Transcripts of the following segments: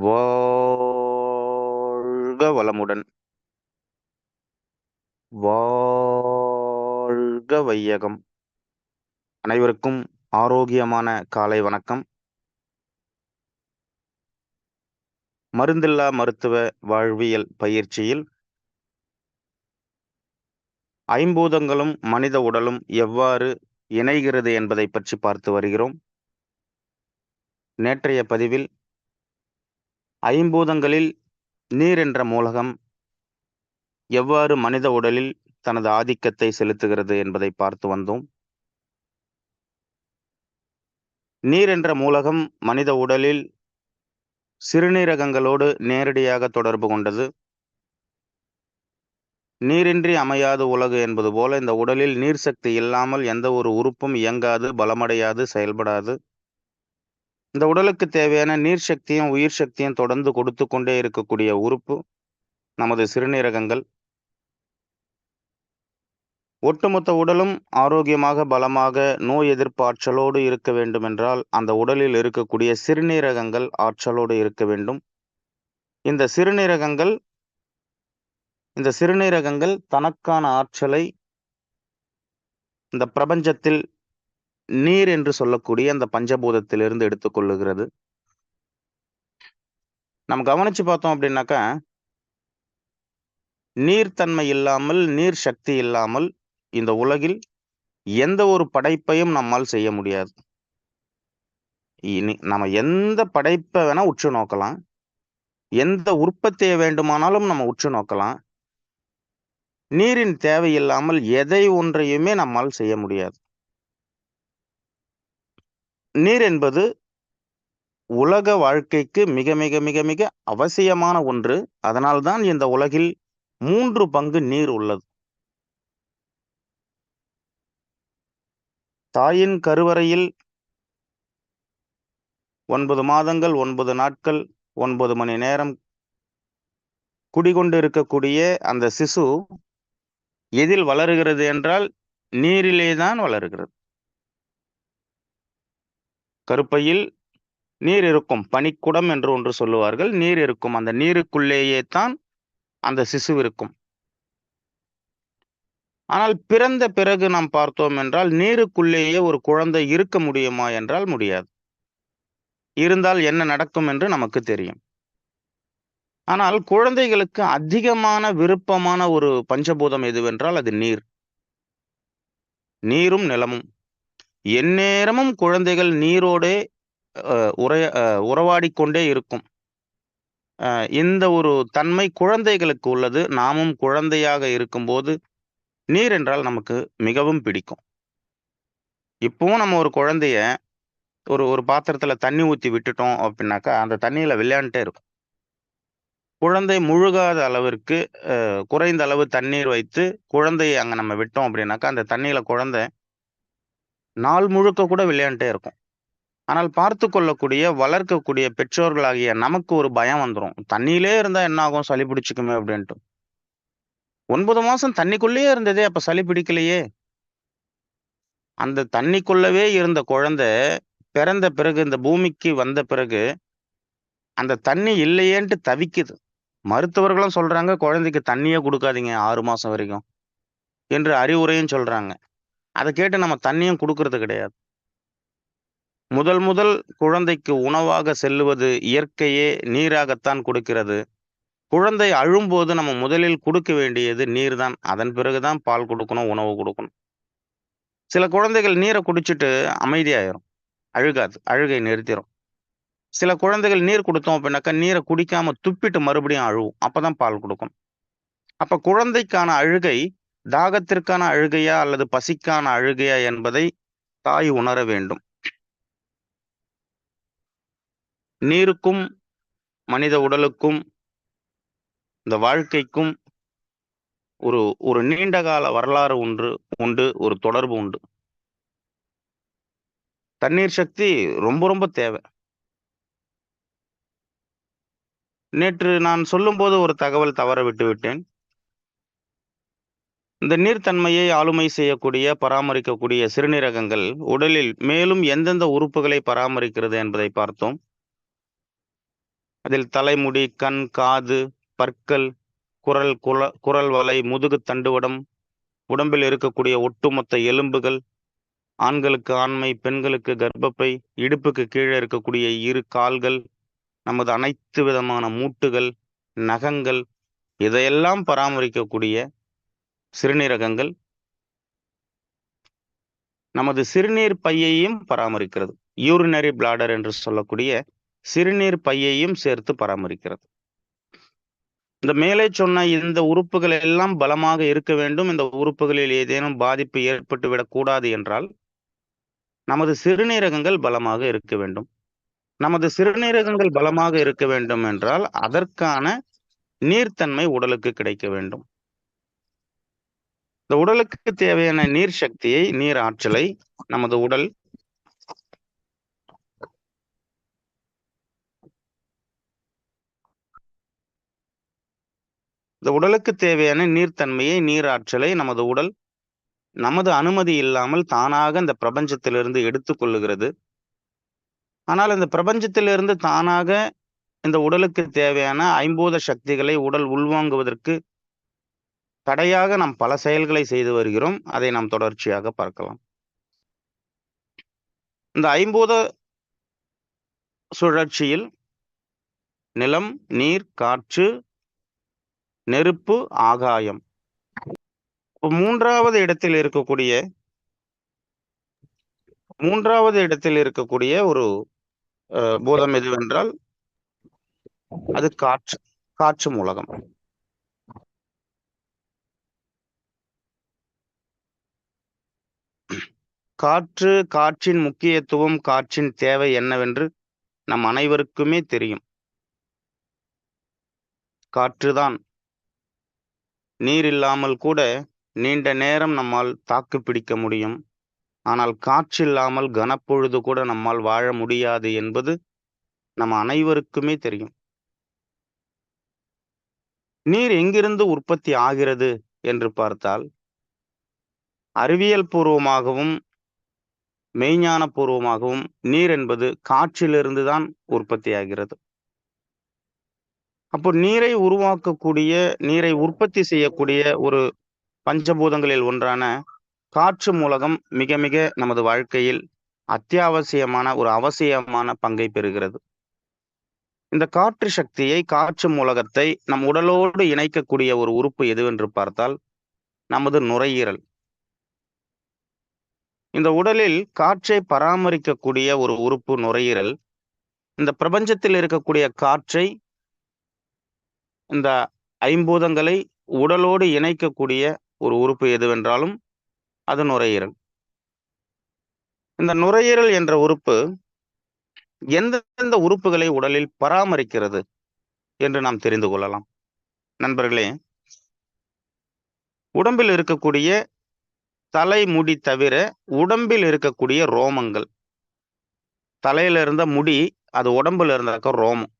வாழ்க வளமுடன். வாழ்க வையகம். அனைவருக்கும் ஆரோக்கியமான காலை வணக்கம். மருந்தில்லா மருத்துவ வாழ்வியல் பயிற்சியில் ஐம்பூதங்களும் மனித உடலும் எவ்வாறு இணைகிறது என்பதை பற்றி பார்த்து வருகிறோம். நேற்றைய பதிவில் ஐம்பூதங்களில் நீர் என்ற மூலகம் எவ்வாறு மனித உடலில் தனது ஆதிக்கத்தை செலுத்துகிறது என்பதை பார்த்து வந்தோம். நீர் என்ற மூலகம் மனித உடலில் சிறுநீரகங்களோடு நேரடியாக தொடர்பு கொண்டது. நீரின்றி அமையாது உலகு என்பது போல இந்த உடலில் நீர் சக்தி இல்லாமல் எந்த ஒரு உறுப்பும் இயங்காது பலமடையாது செயல்படாது. இந்த உடலுக்கு தேவையான நீர் சக்தியும் உயிர் சக்தியும் தொடர்ந்து கொடுத்து கொண்டே இருக்கக்கூடிய உறுப்பு நமது சிறுநீரகங்கள். ஒட்டுமொத்த உடலும் ஆரோக்கியமாக பலமாக நோய் எதிர்ப்பு ஆற்றலோடு இருக்க வேண்டுமென்றால் அந்த உடலில் இருக்கக்கூடிய சிறுநீரகங்கள் ஆற்றலோடு இருக்க வேண்டும். இந்த சிறுநீரகங்கள் இந்த சிறுநீரகங்கள் தனக்கான ஆற்றலை இந்த பிரபஞ்சத்தில் நீர் என்று சொல்லக்கூடிய அந்த பஞ்சபூதத்திலிருந்து எடுத்துக்கொள்ளுகிறது. நம்ம கவனிச்சு பார்த்தோம் அப்படின்னாக்கா நீர்த்தன்மை இல்லாமல் நீர் சக்தி இல்லாமல் இந்த உலகில் எந்த ஒரு படைப்பையும் நம்மால் செய்ய முடியாது. இனி நம்ம எந்த படைப்பை வேணா உற்று நோக்கலாம். எந்த உற்பத்தியை வேண்டுமானாலும் நம்ம உற்று நோக்கலாம். நீரின் தேவையில்லாமல் எதை ஒன்றையுமே நம்மால் செய்ய முடியாது. நீர் என்பது உலக வாழ்க்கைக்கு மிக மிக மிக மிக அவசியமான ஒன்று. அதனால்தான் இந்த உலகில் மூன்று பங்கு நீர் உள்ளது. தாயின் கருவறையில் ஒன்பது மாதங்கள் ஒன்பது நாட்கள் ஒன்பது மணி நேரம் குடிகொண்டு இருக்கக்கூடிய அந்த சிசு எதில் வளருகிறது என்றால் நீரிலே தான் வளருகிறது. கருப்பையில் நீர் இருக்கும் பனிக்குடம் என்று ஒன்று சொல்லுவார்கள். நீர் இருக்கும் அந்த நீருக்குள்ளேயே தான் அந்த சிசு இருக்கும். ஆனால் பிறந்த பிறகு நாம் பார்த்தோம் என்றால் நீருக்குள்ளேயே ஒரு குழந்தை இருக்க முடியுமா என்றால் முடியாது. இருந்தால் என்ன நடக்கும் என்று நமக்கு தெரியும். ஆனால் குழந்தைகளுக்கு அதிகமான விருப்பமான ஒரு பஞ்சபூதம் எதுவென்றால் அது நீர். நீரும் நிலமும். எந்நேரமும் குழந்தைகள் நீரோடே உரைய உறவாடிக்கொண்டே இருக்கும். இந்த ஒரு தன்மை குழந்தைகளுக்கு உள்ளது. நாமும் குழந்தையாக இருக்கும்போது நீர் என்றால் நமக்கு மிகவும் பிடிக்கும். இப்பவும் நம்ம ஒரு குழந்தைய ஒரு ஒரு பாத்திரத்தில் தண்ணி ஊற்றி விட்டுட்டோம் அப்படின்னாக்கா அந்த தண்ணியில் விளையாண்டே இருக்கும். குழந்தை முழுகாத அளவிற்கு குறைந்த அளவு தண்ணீர் வைத்து குழந்தையை அங்கே நம்ம விட்டோம் அப்படின்னாக்கா அந்த தண்ணியில் குழந்தை நாள் முழுக்க கூட விளையாண்டே இருக்கும். ஆனால் பார்த்து கொள்ளக்கூடிய வளர்க்கக்கூடிய பெற்றோர்களாகிய நமக்கு ஒரு பயம் வந்துடும் தண்ணியிலே இருந்தா என்ன ஆகும்? சளி பிடிச்சிக்குமே அப்படின்ட்டு. ஒன்பது மாசம் தண்ணிக்குள்ளேயே இருந்ததே அப்ப சளி பிடிக்கலையே. அந்த தண்ணிக்குள்ளவே இருந்த குழந்தை பிறந்த பிறகு இந்த பூமிக்கு வந்த பிறகு அந்த தண்ணி இல்லையேன்ட்டு தவிக்குது. மருத்துவர்களும் சொல்றாங்க குழந்தைக்கு தண்ணியே கொடுக்காதீங்க ஆறு மாசம் வரைக்கும் என்று அறிவுரையும் சொல்றாங்க. அதை கேட்டு நம்ம தண்ணியும் கொடுக்கறது கிடையாது. முதல் முதல் குழந்தைக்கு உணவாக செல்லுவது இயற்கையே நீராகத்தான் கொடுக்கிறது. குழந்தை அழும்போது நம்ம முதலில் கொடுக்க வேண்டியது நீர் தான் அதன் பிறகுதான் பால் கொடுக்கணும் உணவு கொடுக்கணும். சில குழந்தைகள் நீரை குடிச்சிட்டு அமைதியாயிரும். அழுகாது அழுகை நிறுத்திடும் சில குழந்தைகள் நீர் கொடுத்தோம் அப்படின்னாக்கா நீரை குடிக்காம துப்பிட்டு மறுபடியும் அழுவும். அப்பதான் பால் கொடுக்கணும். அப்ப குழந்தைக்கான அழுகை தாகத்திற்கான அழுகையா அல்லது பசிக்கான அழுகையா என்பதை தாய் உணர வேண்டும். நீருக்கும் மனித உடலுக்கும் இந்த வாழ்க்கைக்கும் ஒரு ஒரு நீண்ட கால வரலாறு ஒன்று உண்டு ஒரு தொடர்பு உண்டு. தண்ணீர் சக்தி ரொம்ப ரொம்ப தேவை. நேற்று நான் சொல்லும்போது ஒரு தகவல் தவற விட்டு விட்டேன் இந்த நீர்த்தன்மையை ஆளுமை செய்யக்கூடிய பராமரிக்கக்கூடிய சிறுநீரகங்கள் உடலில் மேலும் எந்தெந்த உறுப்புகளை பராமரிக்கிறது என்பதை பார்த்தோம். அதில் தலைமுடி கண் காது பற்கள் குரல் குல குரல் வலை முதுகு தண்டுவடம் உடம்பில் இருக்கக்கூடிய ஒட்டுமொத்த எலும்புகள் ஆண்களுக்கு ஆண்மை பெண்களுக்கு கர்ப்பப்பை இடுப்புக்கு கீழே இருக்கக்கூடிய இரு கால்கள் நமது அனைத்து விதமான மூட்டுகள் நகங்கள் இதையெல்லாம் பராமரிக்கக்கூடிய சிறுநீரகங்கள் நமது சிறுநீர் பையையும் பராமரிக்கிறது. யூரினரி பிளாடர் என்று சொல்லக்கூடிய சிறுநீர் பையையும் சேர்த்து பராமரிக்கிறது. இந்த மேலே சொன்ன இந்த உறுப்புகள் எல்லாம் பலமாக இருக்க வேண்டும். இந்த உறுப்புகளில் ஏதேனும் பாதிப்பு ஏற்பட்டு விடக்கூடாது என்றால் நமது சிறுநீரகங்கள் பலமாக இருக்க வேண்டும். நமது சிறுநீரகங்கள் பலமாக இருக்க வேண்டும் என்றால் அதற்கான நீர்த்தன்மை உடலுக்கு கிடைக்க வேண்டும். இந்த உடலுக்கு தேவையான நீர் சக்தியை நீர் ஆற்றலை நமது உடல் இந்த உடலுக்கு தேவையான நீர்த்தன்மையை நீர் ஆற்றலை நமது உடல் நமது அனுமதி இல்லாமல் தானாக இந்த பிரபஞ்சத்திலிருந்து எடுத்துக்கொள்ளுகிறது ஆனால் இந்த பிரபஞ்சத்திலிருந்து தானாக இந்த உடலுக்கு தேவையான ஐம்பூத சக்திகளை உடல் உள்வாங்குவதற்கு தடையாக நாம் பல செயல்களை செய்து வருகிறோம். அதை நாம் தொடர்ச்சியாக பார்க்கலாம். இந்த ஐம்பூத சுழற்சியில் நிலம் நீர் காற்று நெருப்பு ஆகாயம். மூன்றாவது இடத்தில் இருக்கக்கூடிய மூன்றாவது இடத்தில் இருக்கக்கூடிய ஒரு பூதம் எதுவென்றால் அது காற்று காற்று மூலகம். காற்று காற்றின் முக்கியத்துவம் காற்றின் தேவை என்னவென்று நம் அனைவருக்குமே தெரியும். காற்றுதான். நீர் இல்லாமல் கூட நீண்ட நேரம் நம்மால் தாக்கு பிடிக்க முடியும். ஆனால் காற்றில்லாமல் கனப்பொழுது கூட நம்மால் வாழ முடியாது என்பது நம் அனைவருக்குமே தெரியும். நீர் எங்கிருந்து உற்பத்தி ஆகிறது என்று பார்த்தால் அறிவியல் பூர்வமாகவும் மெய்ஞான பூர்வமாகவும் நீர் என்பது காற்றிலிருந்து தான் உற்பத்தி ஆகிறது அப்போ நீரை உருவாக்கக்கூடிய நீரை உற்பத்தி செய்யக்கூடிய ஒரு பஞ்சபூதங்களில் ஒன்றான காற்று மூலகம் மிக மிக நமது வாழ்க்கையில் அத்தியாவசியமான ஒரு அவசியமான பங்கை பெறுகிறது. இந்த காற்று சக்தியை காற்று மூலகத்தை நம் உடலோடு இணைக்கக்கூடிய ஒரு உறுப்பு எதுவென்று பார்த்தால் நமது நுரையீரல். இந்த உடலில் காற்றை பராமரிக்கக்கூடிய ஒரு உறுப்பு நுரையீரல். இந்த பிரபஞ்சத்தில் இருக்கக்கூடிய காற்றை இந்த ஐம்பூதங்களை உடலோடு இணைக்கக்கூடிய ஒரு உறுப்பு எதுவென்றாலும் அது நுரையீரல். இந்த நுரையீரல் என்ற உறுப்பு எந்தெந்த உறுப்புகளை உடலில் பராமரிக்கிறது என்று நாம் தெரிந்து கொள்ளலாம். நண்பர்களே உடம்பில் இருக்கக்கூடிய தலைமுடி தவிர உடம்பில் இருக்கக்கூடிய ரோமங்கள். தலையில இருந்த முடி அது உடம்புல இருந்தாக்க ரோமம்.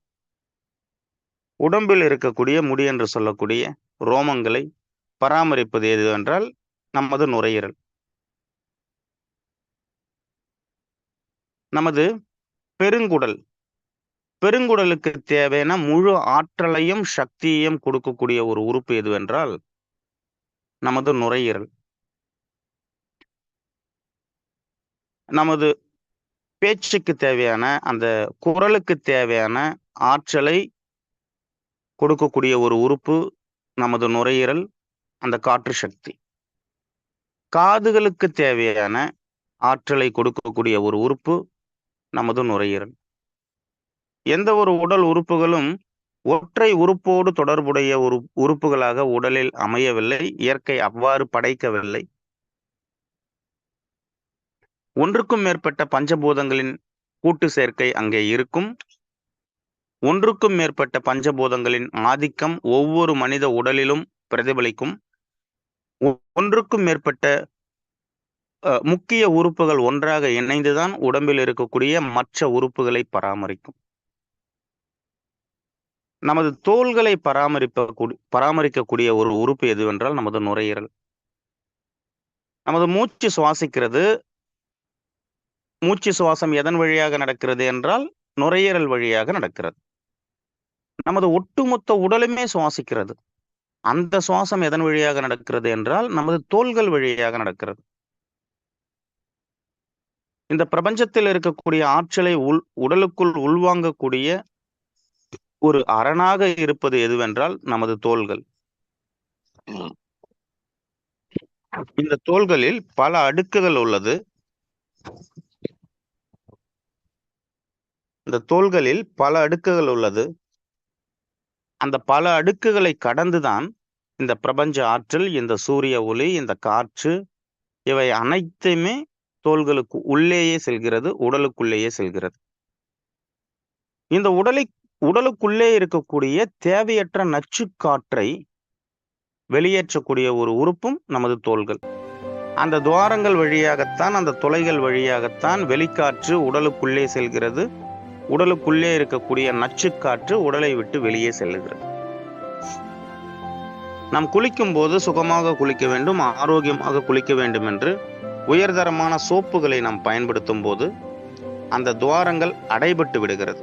உடம்பில் இருக்கக்கூடிய முடி என்று சொல்லக்கூடிய ரோமங்களை பராமரிப்பது எது என்றால் நமது நுரையீரல். நமது பெருங்குடல். பெருங்குடலுக்கு தேவையான முழு ஆற்றலையும் சக்தியையும் கொடுக்கக்கூடிய ஒரு உறுப்பு எதுவென்றால் நமது நுரையீரல். நமது பேச்சுக்கு தேவையான அந்த குரலுக்கு தேவையான ஆற்றலை கொடுக்கக்கூடிய ஒரு உறுப்பு நமது நுரையீரல் அந்த காற்று சக்தி. காதுகளுக்கு தேவையான ஆற்றலை கொடுக்கக்கூடிய ஒரு உறுப்பு நமது நுரையீரல். எந்த ஒரு உடல் உறுப்புகளும் ஒற்றை உறுப்போடு தொடர்புடைய ஒரு உறுப்புகளாக உடலில் அமையவில்லை இயற்கை அவ்வாறு படைக்கவில்லை. ஒன்றுக்கும் மேற்பட்ட பஞ்சபூதங்களின் கூட்டு சேர்க்கை அங்கே இருக்கும். ஒன்றுக்கும் மேற்பட்ட பஞ்சபூதங்களின் ஆதிக்கம் ஒவ்வொரு மனித உடலிலும் பிரதிபலிக்கும். ஒன்றுக்கும் மேற்பட்ட முக்கிய உறுப்புகள் ஒன்றாக இணைந்துதான் உடம்பில் இருக்கக்கூடிய மற்ற உறுப்புகளை பராமரிக்கும். நமது தோள்களை பராமரிப்ப பராமரிக்கக்கூடிய ஒரு உறுப்பு எதுவென்றால் நமது நுரையீரல். நமது மூச்சு சுவாசிக்கிறது மூச்சு சுவாசம் எதன் வழியாக நடக்கிறது என்றால் நுரையீரல் வழியாக நடக்கிறது. நமது ஒட்டுமொத்த உடலுமே சுவாசிக்கிறது. அந்த சுவாசம் எதன் வழியாக நடக்கிறது என்றால் நமது தோள்கள் வழியாக நடக்கிறது. இந்த பிரபஞ்சத்தில் இருக்கக்கூடிய ஆற்றலை உள் உடலுக்குள் உள்வாங்கக்கூடிய ஒரு அரணாக இருப்பது எதுவென்றால் நமது தோள்கள். இந்த தோள்களில் பல அடுக்குகள் உள்ளது. இந்த தோள்களில் பல அடுக்குகள் உள்ளது. அந்த பல அடுக்குகளை கடந்துதான் இந்த பிரபஞ்ச ஆற்றல் இந்த சூரிய ஒளி இந்த காற்று இவை அனைத்துமே தோள்களுக்கு உள்ளேயே செல்கிறது உடலுக்குள்ளேயே செல்கிறது. இந்த உடலை உடலுக்குள்ளே இருக்கக்கூடிய தேவையற்ற நச்சு காற்றை வெளியேற்றக்கூடிய ஒரு உறுப்பும் நமது தோள்கள். அந்த துவாரங்கள் வழியாகத்தான் அந்த துளைகள் வழியாகத்தான் வெளிக்காற்று உடலுக்குள்ளே செல்கிறது. உடலுக்குள்ளே இருக்கக்கூடிய நச்சுக்காற்று உடலை விட்டு வெளியே செல்லுகிறது. நாம் குளிக்கும் போது சுகமாக குளிக்க வேண்டும் ஆரோக்கியமாக குளிக்க வேண்டும் என்று உயர்தரமான சோப்புகளை நாம் பயன்படுத்தும் போது அந்த துவாரங்கள் அடைபட்டு விடுகிறது.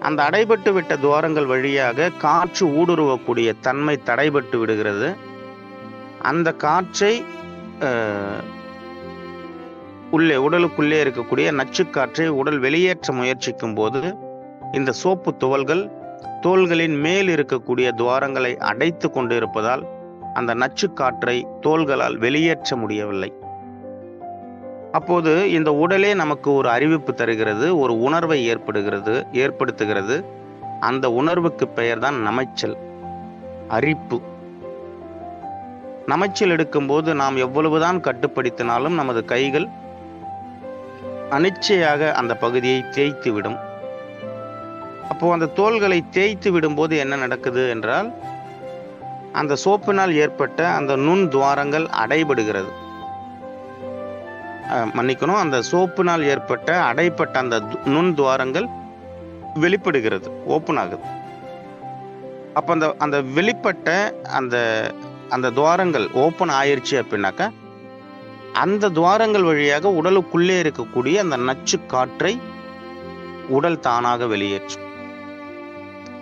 அந்த அடைபட்டு விட்ட துவாரங்கள் வழியாக காற்று ஊடுருவக்கூடிய தன்மை தடைபட்டு விடுகிறது. அந்த காற்றை உள்ளே உடலுக்குள்ளே இருக்கக்கூடிய நச்சுக்காற்றை உடல் வெளியேற்ற முயற்சிக்கும் போது இந்த சோப்பு துவல்கள் தோள்களின் மேல் இருக்கக்கூடிய துவாரங்களை அடைத்து கொண்டு இருப்பதால் அந்த நச்சுக்காற்றை தோள்களால் வெளியேற்ற முடியவில்லை. அப்போது இந்த உடலே நமக்கு ஒரு அறிவிப்பு தருகிறது ஒரு உணர்வை ஏற்படுகிறது ஏற்படுத்துகிறது. அந்த உணர்வுக்கு பெயர்தான் நமைச்சல் அரிப்பு. நமைச்சல் எடுக்கும்போது நாம் எவ்வளவுதான் கட்டுப்படுத்தினாலும் நமது கைகள் அனிச்சையாக அந்த பகுதியை தேய்த்து விடும். அப்போது அந்த தோள்களை தேய்த்து விடும்போது என்ன நடக்குது என்றால் அந்த சோப்பினால் ஏற்பட்ட அந்த நுண் துவாரங்கள் அடைபடுகிறது. மன்னிக்கணும் அந்த சோப்பினால் ஏற்பட்ட அடைப்பட்ட அந்த நுண் துவாரங்கள் வெளிப்படுகிறது ஓப்பன் ஆகுது. அப்போ அந்த அந்த வெளிப்பட்ட அந்த அந்த துவாரங்கள் ஓப்பன் ஆயிடுச்சு அப்படின்னாக்கா அந்த துவாரங்கள் வழியாக உடலுக்குள்ளே இருக்கக்கூடிய அந்த நச்சு காற்றை உடல் தானாக வெளியேற்றும்.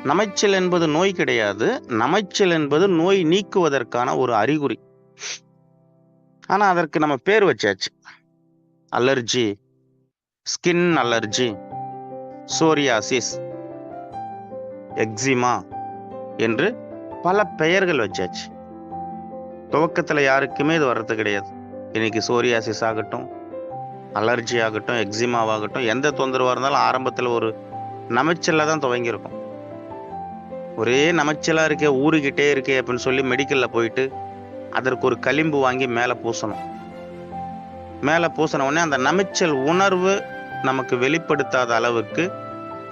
நமைச்சல் என்பது நோய் கிடையாது. நமைச்சல் என்பது நோய் நீக்குவதற்கான ஒரு அறிகுறி. ஆனா அதற்கு நம்ம பேர் வச்சாச்சு. Allergy skin allergy psoriasis eczema என்று பல பெயர்கள் வச்சாச்சு. துவக்கத்தில் யாருக்குமே இது வர்றது கிடையாது. இன்னைக்கு சோரியாசிஸ் ஆகட்டும் அலர்ஜி ஆகட்டும் எக்ஸிமாவாகட்டும் எந்த தொந்தரவாக இருந்தாலும் ஆரம்பத்தில் ஒரு நமைச்சலில் தான் துவங்கியிருக்கும். ஒரே நமைச்சலாக இருக்கே ஊறிக்கிட்டே இருக்கே அப்படின்னு சொல்லி மெடிக்கலில் போயிட்டு அதற்கு ஒரு களிம்பு வாங்கி மேலே பூசணும். மேலே பூசின உடனே அந்த நமைச்சல் உணர்வு நமக்கு வெளிப்படுத்தாத அளவுக்கு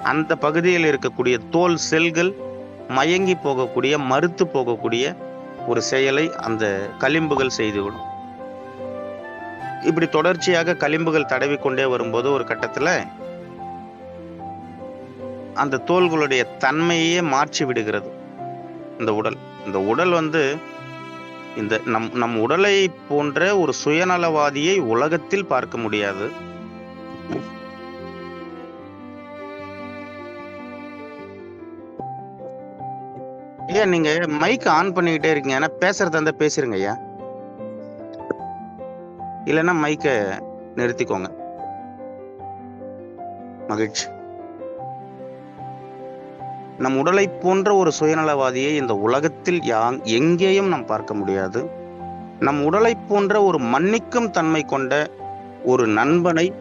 அந்த பகுதியில் இருக்கக்கூடிய தோல் செல்கள் மயங்கி போகக்கூடிய மறுத்து போகக்கூடிய ஒரு செயலை அந்த களிம்புகள் செய்துவிடும். இப்படி தொடர்ச்சியாக களிம்புகள் தடவி கொண்டே வரும்போது ஒரு கட்டத்தில் அந்த தோள்களுடைய தன்மையே மாற்றி விடுகிறது. இந்த உடல். இந்த உடல் வந்து இந்த நம் நம் உடலை போன்ற ஒரு சுயநலவாதியை உலகத்தில் பார்க்க முடியாது. ஐயா நீங்க மைக் ஆன் பண்ணிக்கிட்டே இருக்கீங்க. ஏன்னா பேசுறதா இருந்தா பேசிருங்க ஐயா. இல்லைன்னா மைக்கை நிறுத்திக்கோங்க. மகிழ்ச்சி. நம் உடலை போன்ற ஒரு சுயநலவாதியை இந்த உலகத்தில் யாங் எங்கேயும் நாம் பார்க்க முடியாது. நம் உடலை போன்ற ஒரு மன்னிக்கும் தன்மை கொண்ட ஒரு நண்பனை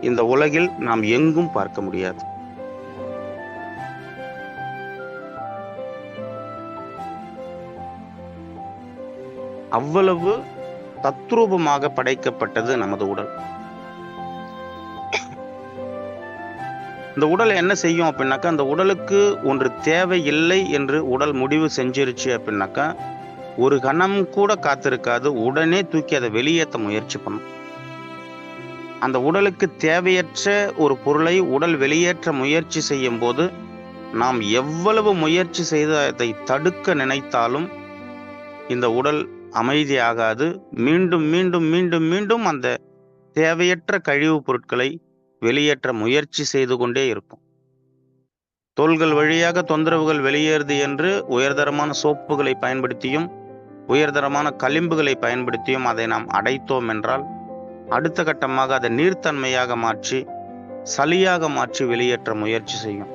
இந்த உலகில் நாம் எங்கும் பார்க்க முடியாது. அவ்வளவு தத்ரூபமாக படைக்கப்பட்டது நமது உடல். இந்த உடல் என்ன செய்யும் அப்படின்னாக்கா அந்த உடலுக்கு ஒன்று தேவையில்லை என்று உடல் முடிவு செஞ்சிருச்சு அப்படின்னாக்கா ஒரு கணம் கூட காத்திருக்காது. உடனே தூக்கி அதை வெளியேற்ற முயற்சி பண்ணும். அந்த உடலுக்கு தேவையற்ற ஒரு பொருளை உடல் வெளியேற்ற முயற்சி செய்யும் போது நாம் எவ்வளவு முயற்சி செய்து அதை தடுக்க நினைத்தாலும் இந்த உடல் அமைதியாகாது. மீண்டும் மீண்டும் மீண்டும் மீண்டும் அந்த தேவையற்ற கழிவுப் பொருட்களை வெளியேற்ற முயற்சி செய்து கொண்டே இருக்கும் தோள்கள் வழியாக தொந்தரவுகள் வெளியேறுது என்று உயர்தரமான சோப்புகளை பயன்படுத்தியும் உயர்தரமான களிம்புகளை பயன்படுத்தியும் அதை நாம் அடைத்தோம் என்றால் அடுத்த கட்டமாக அதை நீர்த்தன்மையாக மாற்றி சளியாக மாற்றி வெளியேற்ற முயற்சி செய்யும்.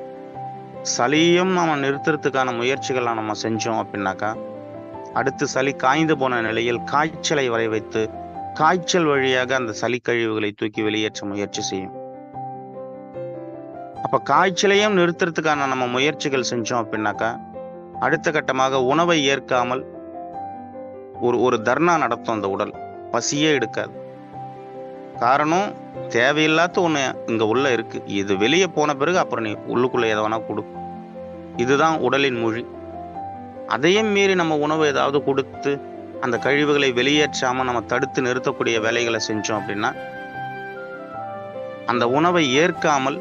சளியும் நம்ம நிறுத்துறதுக்கான முயற்சிகளை நம்ம செஞ்சோம் அப்படின்னாக்கா அடுத்து சளி காய்ந்து போன நிலையில் காய்ச்சலை வரை வைத்து காய்ச்சல் வழியாக அந்த சளி கழிவுகளை தூக்கி வெளியேற்ற முயற்சி செய்யும். அப்ப காய்ச்சலையும் நிறுத்துறதுக்கான நம்ம முயற்சிகள் செஞ்சோம் அப்படின்னாக்கா அடுத்த கட்டமாக உணவை ஏற்காமல் ஒரு ஒரு தர்ணா நடத்தும் அந்த உடல். பசியே எடுக்காது. காரணம் தேவையில்லாத ஒன்று இங்கே உள்ள இருக்கு. இது வெளியே போன பிறகு அப்புறம் நீ உள்ளுக்குள்ளே எதை கொடுக்கும் இதுதான் உடலின் மொழி. அதையும் மீறி நம்ம உணவு ஏதாவது கொடுத்து அந்த கழிவுகளை வெளியேற்றாமல் நம்ம தடுத்து நிறுத்தக்கூடிய வேலைகளை செஞ்சோம் அப்படின்னா அந்த உணவை ஏற்காமல்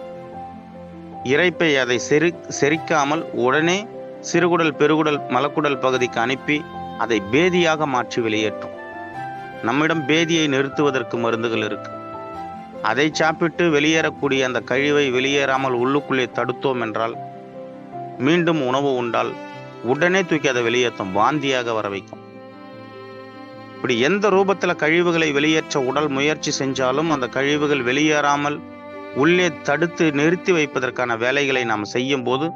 இறைப்பை அதை செரி செரிக்காமல் உடனே சிறுகுடல் பெருகுடல் மலக்குடல் பகுதிக்கு அனுப்பி அதை பேதியாக மாற்றி வெளியேற்றும். நம்மிடம் பேதியை நிறுத்துவதற்கு மருந்துகள் இருக்கு. அதை சாப்பிட்டு வெளியேறக்கூடிய அந்த கழிவை வெளியேறாமல் உள்ளுக்குள்ளே தடுத்தோம் என்றால் மீண்டும் உணவு உண்டால் உடனே தூக்கி அதை வெளியேற்றும் வாந்தியாக வர வைக்கும். இப்படி எந்த ரூபத்தில் கழிவுகளை வெளியேற்ற உடல் முயற்சி செஞ்சாலும் அந்த கழிவுகள் வெளியேறாமல் உள்ளே தடுத்து நிறுத்தி வைப்பதற்கான வேலைகளை நாம் செய்யும் போது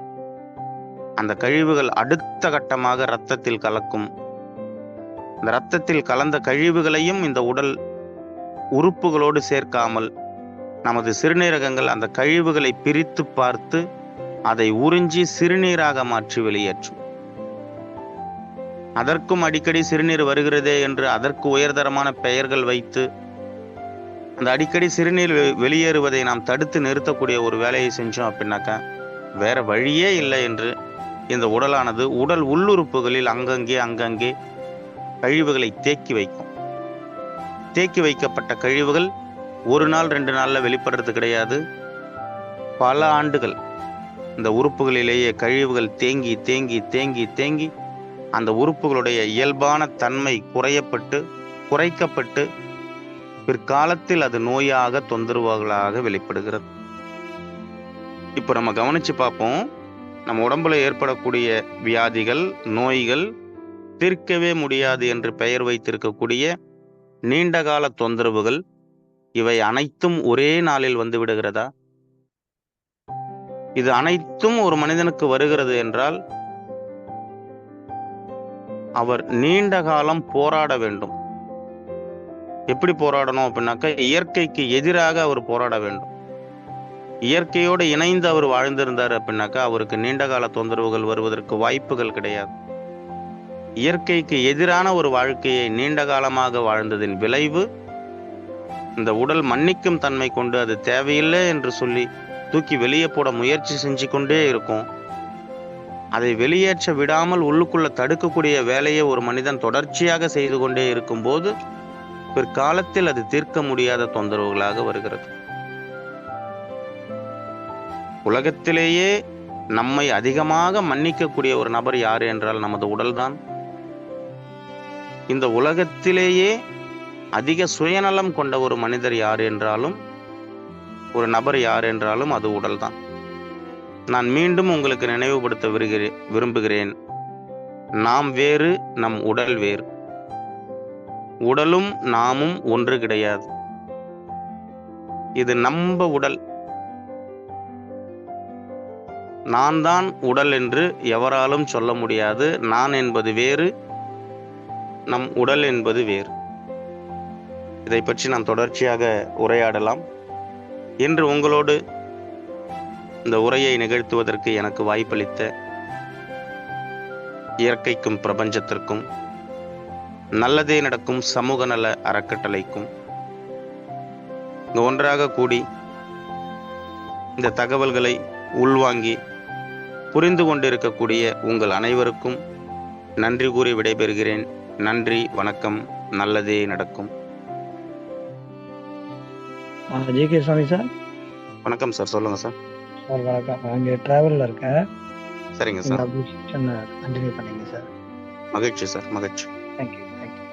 அந்த கழிவுகள் அடுத்த கட்டமாக இரத்தத்தில் கலக்கும். இந்த இரத்தத்தில் கலந்த கழிவுகளையும் இந்த உடல் உறுப்புகளோடு சேர்க்காமல் நமது சிறுநீரகங்கள் அந்த கழிவுகளை பிரித்து பார்த்து அதை உறிஞ்சி சிறுநீராக மாற்றி வெளியேற்றும். அதற்கும் அடிக்கடி சிறுநீர் வருகிறதே என்று அதற்கு உயர்தரமான பெயர்கள் வைத்து அந்த அடிக்கடி சிறுநீர் வெ- வெளியேறுவதை நாம் தடுத்து நிறுத்தக்கூடிய ஒரு வேலையை செஞ்சோம் அப்படின்னாக்கா வேற வழியே இல்லை என்று இந்த உடலானது உடல் உள்ளுறுப்புகளில் அங்கங்கே அங்கங்கே கழிவுகளை தேக்கி வைக்கும். தேக்கி வைக்கப்பட்ட கழிவுகள் ஒரு நாள் ரெண்டு நாளில் வெளிப்படுறது கிடையாது. பல ஆண்டுகள் இந்த உறுப்புகளிலேயே கழிவுகள் தேங்கி தேங்கி தேங்கி தேங்கி அந்த உறுப்புகளுடைய இயல்பான தன்மை குறையப்பட்டு குறைக்கப்பட்டு பிற்காலத்தில் அது நோயாக தொந்தரவுகளாக வெளிப்படுகிறது. இப்போ நம்ம கவனித்து பார்ப்போம். நம்ம உடம்புல ஏற்படக்கூடிய வியாதிகள் நோய்கள் தீர்க்கவே முடியாது என்று பெயர் வைத்திருக்கக்கூடிய நீண்டகால தொந்தரவுகள் இவை அனைத்தும் ஒரே நாளில் வந்து விடுகிறதா? இது அனைத்தும் ஒரு மனிதனுக்கு வருகிறது என்றால் அவர் நீண்ட காலம் போராட வேண்டும். எப்படி போராடணும் அப்படின்னாக்கா இயற்கைக்கு எதிராக அவர் போராட வேண்டும். இயற்கையோடு இணைந்து அவர் வாழ்ந்திருந்தார் அப்படின்னாக்கா அவருக்கு நீண்ட கால தொந்தரவுகள் வருவதற்கு வாய்ப்புகள் கிடையாது. இயற்கைக்கு எதிரான ஒரு வாழ்க்கையை நீண்ட காலமாக வாழ்ந்ததின் விளைவு இந்த உடல் மன்னிக்கும் தன்மை கொண்டு அது தேவையில்லை என்று சொல்லி தூக்கி வெளியே போட முயற்சி செஞ்சு கொண்டே இருக்கும். அதை வெளியேற்ற விடாமல் உள்ளுக்குள்ள தடுக்கக்கூடிய வேலையை ஒரு மனிதன் தொடர்ச்சியாக செய்து கொண்டே இருக்கும்போது பிற்காலத்தில் அது தீர்க்க முடியாத தொந்தரவுகளாக வருகிறது. உலகத்திலேயே நம்மை அதிகமாக மன்னிக்கக்கூடிய ஒரு நபர் யார் என்றால் நமது உடல்தான். இந்த உலகத்திலேயே அதிக சுயநலம் கொண்ட ஒரு மனிதர் யார் என்றாலும் ஒரு நபர் யார் என்றாலும் அது உடல்தான். நான் மீண்டும் உங்களுக்கு நினைவுபடுத்த விருகிறேன் விரும்புகிறேன். நாம் வேறு நம் உடல் வேறு. உடலும் நாமும் ஒன்று கிடையாது. இது நம்ப உடல். நான் தான் உடல் என்று எவராலும் சொல்ல முடியாது. நான் என்பது வேறு நம் உடல் என்பது வேறு. இதை பற்றி நாம் தொடர்ச்சியாக உரையாடலாம். இன்று உங்களோடு இந்த உரையை நிகழ்த்துவதற்கு எனக்கு வாய்ப்பளித்த இயற்கைக்கும் பிரபஞ்சத்திற்கும் நல்லதே நடக்கும் சமூக நல அறக்கட்டளைக்கும் இங்கு ஒன்றாக கூடி இந்த தகவல்களை உள்வாங்கி புரிந்து கொண்டிருக்கக்கூடிய உங்கள் அனைவருக்கும் நன்றி கூறி விடைபெறுகிறேன். நன்றி வணக்கம் நல்லதே நடக்கும். J K Samy sir. வணக்கம் சார் சொல்லுங்க சார். சார் வணக்கம். நான் இங்கே ட்ராவலில் இருக்கேன். சரிங்க சார். கண்டினியூ பண்ணிங்க சார். மகிழ்ச்சி சார் மகிழ்ச்சி.